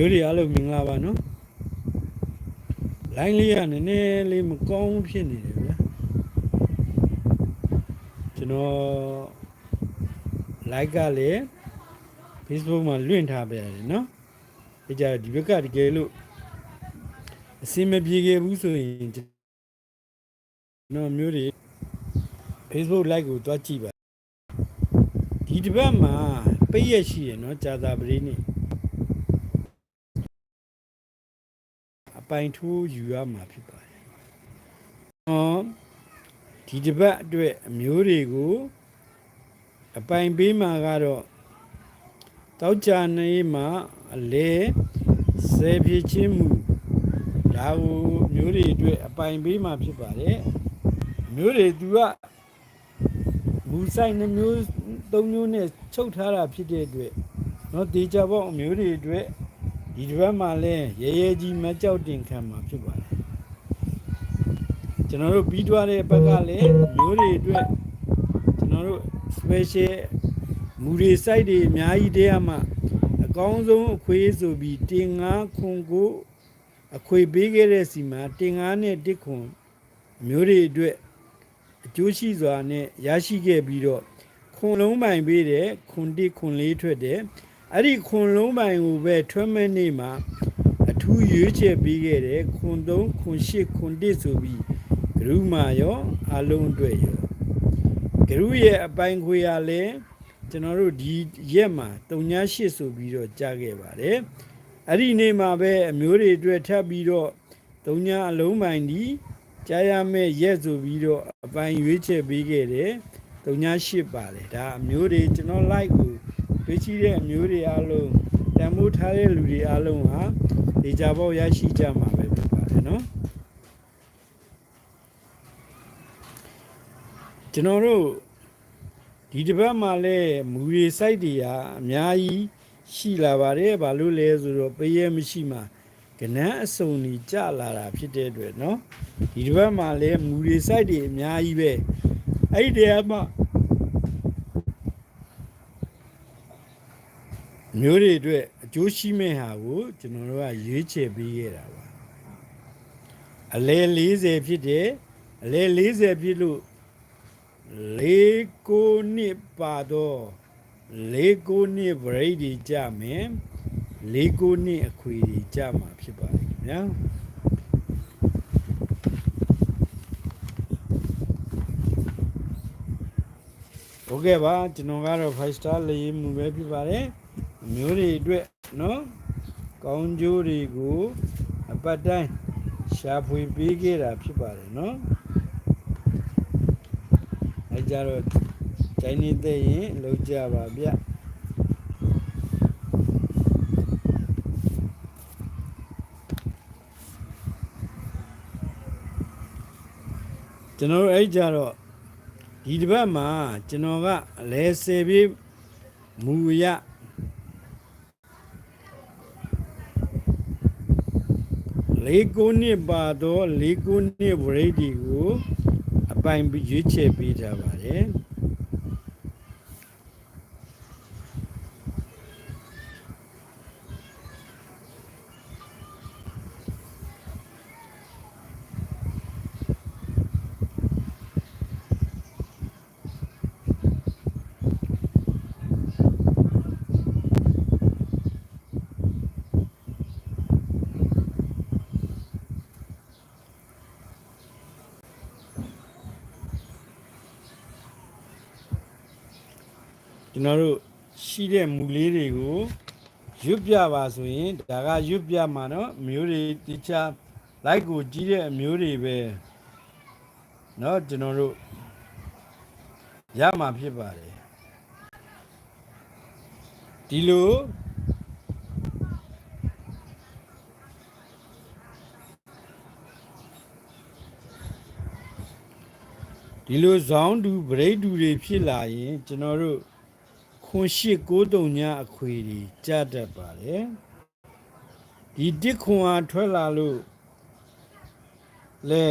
မျိုးတွေအားလုံးမင်္ဂလာပါနော်လိုင်းလေးကနည်းနည်းလေးမကောင်းဖြစ်နေတယ်ဗျာကျွန်တော် like ကလည်း Facebook မှာလွင့်ထားပြရတယ်နော်ဒီကြဒီဘက်ကတကယ်လို့အစင်မပြေခဲ့ဘူးဆိုရင်ကျွန်တော်မျိုးတွေ Facebook like ကိုတွားကြည့်ပါဒီတစ်ပတ်မှာပိတ်ရက်ရှိရနော်ကြာသာပရိနေ့ ပိုင်ထိုးယူရမှာဖြစ်ပါတယ်။ဟောဒီတစ်ပတ်အတွက်အမျိုးတွေကိုအပိုင်ပေးမှာကတော့တောက်ကြနေမှာအလဲဆယ်ပြည့်ချင်းမှုဒါကိုအမျိုးတွေအတွက်အပိုင်ပေးမှာဖြစ်ပါတယ်။အမျိုးတွေသူကမူဆိုင်နှမျိုးသုံးမျိုးနဲ့ချုပ်ထားတာဖြစ်တဲ့အတွက်เนาะတေချာပေါ့အမျိုးတွေအတွက် ဒီတစ်ပတ်မှာလဲရဲရဲကြီးမကြောက်တင်ခံမှာဖြစ်ပါတယ်ကျွန်တော်တို့ပြီးသွားတဲ့ဘက်ကလည်းမျိုးတွေအတွက်ကျွန်တော်တို့ special မူတွေ site တွေအများကြီးတည်းမှာအကောင်းဆုံးအခွေးဆိုပြီးတင်ငါခွန်ကိုအခွေပေးခဲ့တဲ့စီမှာတင်ငါနဲ့တစ်ခွန်မျိုးတွေအတွက်အကျိုးရှိစွာနဲ့ရရှိခဲ့ပြီးတော့ခွန်လုံးပိုင်ပေးတဲ့ခွန်တစ်ခွန်လေးထွက်တယ် အဲ့ဒီခွန်လုံးပိုင်ကိုပဲထွမ်းမဲ့နေ့မှာအထူးရွေးချယ်ပေးခဲ့တယ်ခွန်3ခွန်8ခွန်1ဆိုပြီးဂရုမာရောအလုံးအတွက်ရောဂရုရဲ့အပိုင်ခွေရလဲကျွန်တော်တို့ဒီရက်မှာ38ဆိုပြီးတော့ကြားခဲ့ပါတယ်အဲ့ဒီနေ့မှာပဲအမျိုးတွေအတွက်ထပ်ပြီးတော့39အလုံးပိုင်ဒီကြားရမယ့်ရက်ဆိုပြီးတော့အပိုင်ရွေးချယ်ပေးခဲ့တယ်38ပါတယ်ဒါအမျိုးတွေကျွန်တော် like ကို တွေ့ရှိတဲ့အမျိုးတွေအားလုံးတန်ဖိုးထားတဲ့လူတွေအားလုံးဟာဒေကြဘောရရှိကြမှာပဲဖြစ်ပါတယ်နော်ကျွန်တော်တို့ဒီတစ်ပတ်မှာလဲမူရီ site တွေဟာအများကြီးရှိလာပါတယ်ဘာလို့လဲဆိုတော့ပေးရမရှိမှာကနန်းအစုံကြီးကြလာတာဖြစ်တဲ့အတွက်เนาะဒီတစ်ပတ်မှာလဲမူရီ site တွေအများကြီးပဲအဲ့ဒီတည်းမှာ မျိုးတွေအတွက်အကျိုးရှိမဲ့ဟာကိုကျွန်တော်တို့ကရွေးချယ်ပေးခဲ့တာပါအလဲ40ဖြစ်တယ်အလဲ40ဖြစ်လို့လေးကိုနှစ်ပါတော့လေးကိုနှစ်ဗရိတ်တွေကြမယ်လေးကိုနှစ်အခွေတွေကြမှာဖြစ်ပါတယ်ခင်ဗျာโอเคပါကျွန်တော်ကတော့ 5 star လေးမှုပဲဖြစ်ပါတယ် မျိုးတွေအတွက်နော်ကောင်းကျိုးတွေကိုအပတ်တိုင်းရှာဖွေပေးခဲ့တာဖြစ်ပါတယ်နော်အဲကြတော့ကျိုင်းနေတဲ့ရင်လောက်ကြပါဗျကျွန်တော်တို့အဲ့ကြတော့ဒီတစ်ပတ်မှာကျွန်တော်ကအလဲဆယ်ပြေးမူရ လေးကိုနှစ်ပါတော့လေးကိုနှစ်ဝရိတ်ဒီကို အပိုင်ရွေးချယ်ပေးထားပါတယ် ကျွန်တော်တို့ရှိတဲ့မူလေးတွေကိုရွတ်ပြပါဆိုရင်ဒါကရွတ်ပြမှာနော်အမျိုးတွေတခြား like ကိုကြီးတဲ့အမျိုးတွေပဲเนาะကျွန်တော်တို့ရမှာဖြစ်ပါတယ်ဒီလိုဒီလိုဇောင်းတူဗရိတ်တူတွေဖြစ်လာရင်ကျွန်တော်တို့ ခွန်ရှိကိုးတုံညာအခွေတွေကြတတ်ပါလေဒီတစ်ခွန်အားထွက်လာလို့လဲ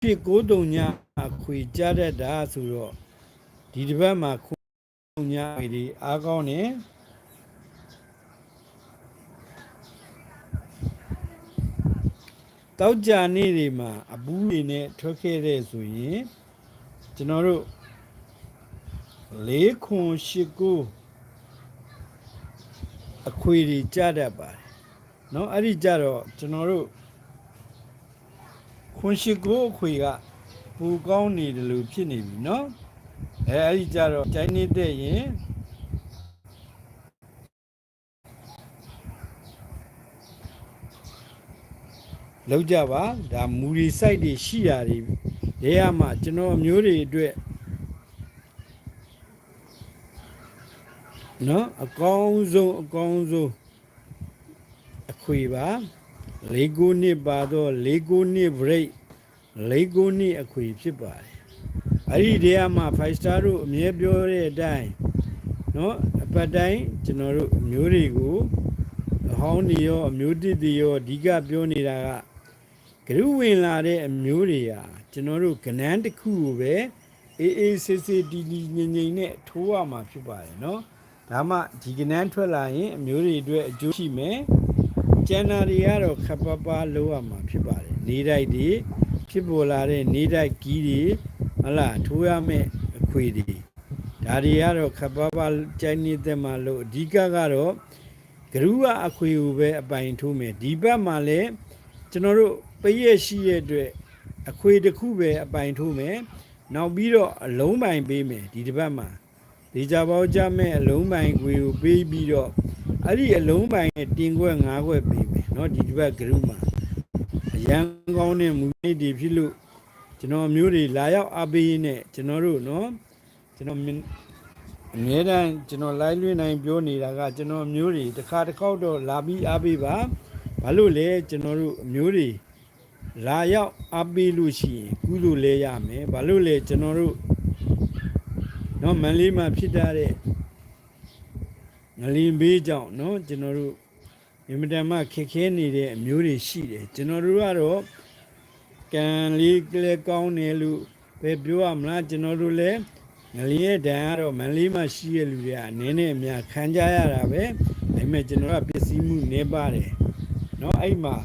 ရှိကိုးတုံညာအခွေကြတတ်တာဆိုတော့ဒီတစ်ပတ်မှာခွန်တုံညာတွေအားကောင်းနေတောက်ကြနေ့တွေမှာအဘူးတွေနဲ့ထွက်ခဲ့တဲ့ဆိုရင်ကျွန်တော်တို့ ၄ခွန်၈ကိုအခွေတွေကြတတ်ပါတယ်เนาะအဲ့ဒီကြတော့ကျွန်တော်တို့ခွန်၈ကိုအခွေကပူကောင်းနေတယ်လို့ဖြစ်နေပြီเนาะအဲအဲ့ဒီကြတော့တိုင်းနေတဲ့ရင်လောက်ကြပါဒါမူရီစိုက်တွေရှိရာတွေရဲရမှာကျွန်တော်အမျိုးတွေအတွက် နော်အကောင်းဆုံးအကောင်းဆုံးအခွေပါလေးကိုနှစ်ပါတော့လေးကိုနှစ် break လေးကိုနှစ်အခွေဖြစ်ပါတယ်အဲ့ဒီတည်းကမှ five star တို့အမြဲပြောတဲ့အတိုင်းနော်အပတ်တိုင်းကျွန်တော်တို့အမျိုးတွေကိုအဟောင်းတွေရောအမျိုးတစ်တွေရောအဓိကပြောနေတာကဂရုဝင်လာတဲ့အမျိုးတွေဟာကျွန်တော်တို့ကဏ္ဍတစ်ခုကိုပဲအေးအေးဆေးဆေးတီတီငြိမ်ငြိမ်နဲ့ထိုးရမှာဖြစ်ပါတယ်နော် ဒါမှဒီကဏ္ဍထွက်လာရင်အမျိုးတွေအတွက်အကျိုးရှိမယ်ကျန်တာတွေကတော့ခပ်ပပလုပ်ရမှာဖြစ်ပါတယ်နေတိုက်တွေဖြစ်ပေါ်လာတဲ့နေတိုက်ကီးတွေဟလာထိုးရမယ့်အခွေတွေဒါတွေကတော့ခပ်ပပကြိုက်နေတဲ့မှာလို့အဓိကကတော့ဂရုကအခွေကိုပဲအပိုင်ထိုးမယ်ဒီဘက်မှာလည်းကျွန်တော်တို့ပရက်ရှိရဲ့အတွက်အခွေတစ်ခုပဲအပိုင်ထိုးမယ်နောက်ပြီးတော့အလုံးပိုင်ပေးမယ်ဒီတစ်ပတ်မှာ ဒီကြပေါကြမဲ့အလုံးပိုင်ခွေကိုပေးပြီးတော့အဲ့ဒီအလုံးပိုင်ရဲ့တင်ခွက်၅ခွက်ပေးမယ်เนาะဒီတစ်ပတ်ဂရုမှာအရန်ကောင်းတဲ့မူနေတွေဖြစ်လို့ကျွန်တော်မျိုးတွေလာရောက်အားပေးရင်းနဲ့ကျွန်တော်တို့เนาะကျွန်တော်မြင်အမြဲတမ်းကျွန်တော် live လွှင့်နိုင်ပြောနေတာကကျွန်တော်မျိုးတွေတစ်ခါတစ်ခေါက်တော့လာပြီးအားပေးပါဘာလို့လဲကျွန်တော်တို့အမျိုးတွေလာရောက်အားပေးလို့ရှိရင်ကုသိုလ်လဲရမယ်ဘာလို့လဲကျွန်တော်တို့ နော်မန္တလေးမှာဖြစ်တာတဲ့ငလင်ဘေးကြောင့်နော်ကျွန်တော်တို့အင်မတန်မှခက်ခဲနေတဲ့အမျိုးတွေရှိတယ်ကျွန်တော်တို့ကတော့ကံလေးကလေးကောင်းတယ်လို့ပဲပြောရမလားကျွန်တော်တို့လည်းငလင်ရဲ့ဒဏ်ကတော့မန္တလေးမှာရှိရလူတွေကနည်းနည်းအများခံကြရတာပဲဒါပေမဲ့ကျွန်တော်ကပစ္စည်းမှုနေပါတယ်နော်အဲ့မှာ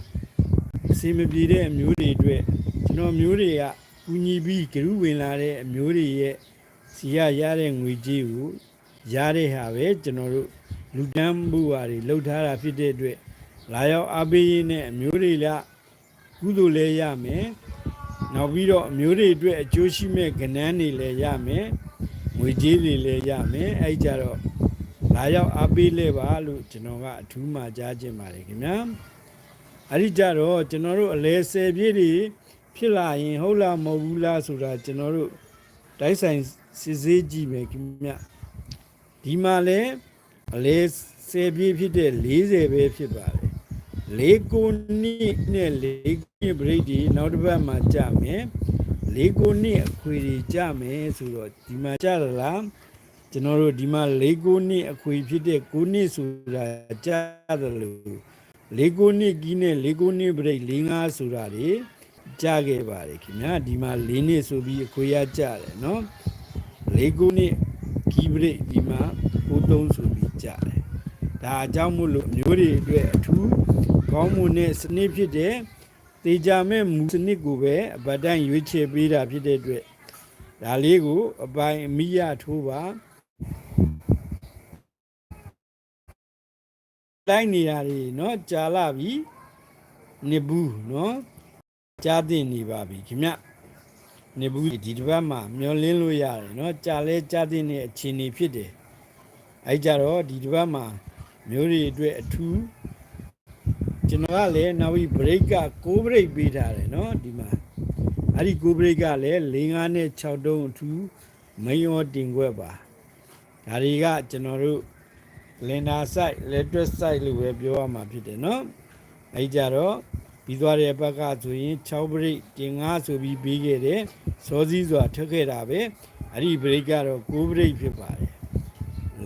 အစီမပြေတဲ့အမျိုးတွေအတွက်ကျွန်တော်မျိုးတွေကကူညီပြီးဂရုဝင်လာတဲ့အမျိုးတွေရဲ့ စီရရတဲ့ငွေကြေးကိုရတဲ့ဟာပဲကျွန်တော်တို့လူတန်းမှုဟာတွေလှုပ်ထားတာဖြစ်တဲ့အတွက်လာရောက်အားပေးရင်းနဲ့အမျိုးတွေလားကုသိုလ်လည်းရမယ်နောက်ပြီးတော့အမျိုးတွေအတွက်အကျိုးရှိမဲ့ကဏ္ဍတွေလည်းရမယ်ငွေကြေးတွေလည်းရမယ်အဲ့ကြတော့လာရောက်အားပေးလဲပါလို့ကျွန်တော်ကအထူးမှကြားခြင်းပါတယ်ခင်ဗျာအဲ့ဒီကြတော့ကျွန်တော်တို့အလဲဆယ်ပြည့်တွေဖြစ်လာရင်ဟုတ်လားမဟုတ်ဘူးလားဆိုတာကျွန်တော်တို့တိုက်ဆိုင် စစ်ဆေးကြည့်မယ်ခင်ဗျဒီမှာလဲအလဲဆယ်ပြည့်ဖြစ်တဲ့40ပဲဖြစ်ပါတယ်လေးကိုနှစ်နဲ့လေးနှစ်ဘရိတ်ဒီနောက်တစ်ပတ်မှာကြမယ်လေးကိုနှစ်အခွေတွေကြမယ်ဆိုတော့ဒီမှာကြရလားကျွန်တော်တို့ဒီမှာလေးကိုနှစ်အခွေဖြစ်တဲ့ကိုနှစ်ဆိုတာကြတယ်လို့လေးကိုနှစ်ကြီးနဲ့လေးကိုနှစ်ဘရိတ်လေးငါဆိုတာတွေကြခဲ့ပါတယ်ခင်ဗျာဒီမှာလေးနှစ်ဆိုပြီးအခွေရကြတယ်နော် လေးကိုနှစ်ကြီးဘရိတ်ဒီမှာကိုသုံးဆိုပြီးကြတယ်ဒါအကြောင်းမို့လို့မျိုးတွေအတွက်အထူးကောင်းမှုနဲ့စနစ်ဖြစ်တဲ့တေချာမဲ့မူစနစ်ကိုပဲအပတ်တိုင်းရွေးချယ်ပေးတာဖြစ်တဲ့အတွက်ဒါလေးကိုအပိုင်အမိရထိုးပါတိုင်းနေရာတွေเนาะကြာလာပြီနေဘူးเนาะကြားသိနေပါပြီခင်ဗျ နေဘူးဒီတစ်ပတ်မှာမျောလင်းလို့ရတယ်เนาะကြာလဲကြားသိတဲ့အခြေအနေဖြစ်တယ်အဲကြတော့ဒီတစ်ပတ်မှာမျိုးတွေအတွက်အထူးကျွန်တော်ကလည်းနောက်ပြီး break က6 break ပေးထားတယ်เนาะဒီမှာအဲ့ဒီ6 break ကလည်း4 5နဲ့6တုံးအထူးမိန်ရောတင်ခွက်ပါဒါတွေကကျွန်တော်တို့လင်နာ site electric site လို့ပဲပြောရမှာဖြစ်တယ်เนาะအဲ့ကြတော့ ပြီးသွားတဲ့ဘက်ကဆိုရင်6 break တင်5ဆိုပြီးပြီးခဲ့တယ်စောစည်းစွာထွက်ခဲ့တာပဲအဲ့ဒီ break ကတော့6 break ဖြစ်ပါတယ်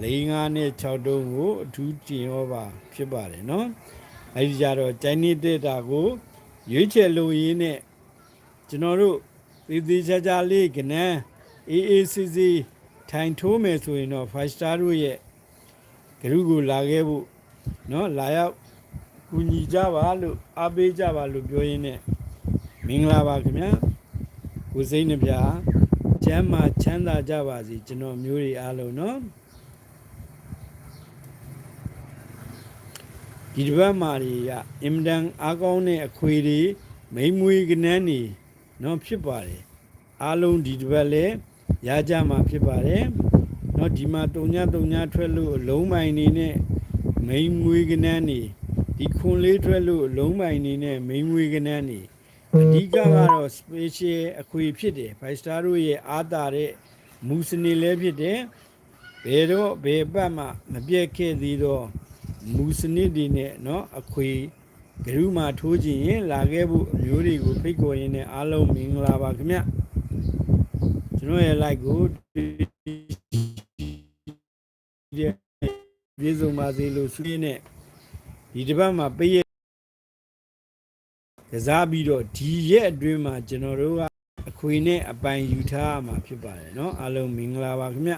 ၄5နဲ့6တုံးကိုအထူးတင်ရောပါဖြစ်ပါတယ်เนาะအဲဒီကြတော့ကျိုင်းနေတဲ့တာကိုရွေးချယ်လို့ရင်းနဲ့ကျွန်တော်တို့သေးသေးချာချာလေးကနန်းအေးအေးစစ်စစ်ထိုင်ထိုးမယ်ဆိုရင်တော့ five star တို့ရဲ့ဂရုကိုလာခဲ့ဖို့เนาะလာရောက် ကူညီကြပါလို့အားပေးကြပါလို့ပြောရင်းနဲ့မင်္ဂလာပါခင်ဗျာကိုစိမ့်နှပြချမ်းမာချမ်းသာကြပါစေကျွန်တော်မျိုးတွေအားလုံးနော်ဒီတစ်ပတ်မှာတွေကအင်မတန်အားကောင်းတဲ့အခွေတွေမိမွေကနန်းနေနော်ဖြစ်ပါတယ်အားလုံးဒီတစ်ပတ်လဲရကြမှာဖြစ်ပါတယ်နော်ဒီမှာတုံညတုံညထွက်လို့အလုံးပိုင်းနေနဲ့မိမွေကနန်းနေ ခွန်လေးထွက်လို့အလုံးပိုင်နေနဲ့မိန်မွေကနန်းနေ အဓိကကတော့ special အခွေဖြစ်တယ် five star တို့ရဲ့အားတာတဲ့မူစနေလည်းဖြစ်တယ်ဘယ်တော့ဘယ်ပတ်မှမပြတ်ခဲ့သေးတော့မူစနစ်တွေနဲ့เนาะအခွေဂရုမာထိုးခြင်းရင်လာခဲ့ဖို့အမျိုးတွေကိုဖိတ်ခေါ်ရင်းနဲ့အားလုံးမင်္ဂလာပါခင်ဗျကျွန်တော်ရဲ့ like ကိုဒီပြေဆုံးပါစေလို့ဆွေးနဲ့ ဒီတစ်ပတ်မှာပေးရ ကစားပြီးတော့ဒီရက်အတွင်းမှာကျွန်တော်တို့ကအခွေနဲ့အပိုင်ယူထားရမှာဖြစ်ပါတယ်เนาะအားလုံးမင်္ဂလာပါခင်ဗျ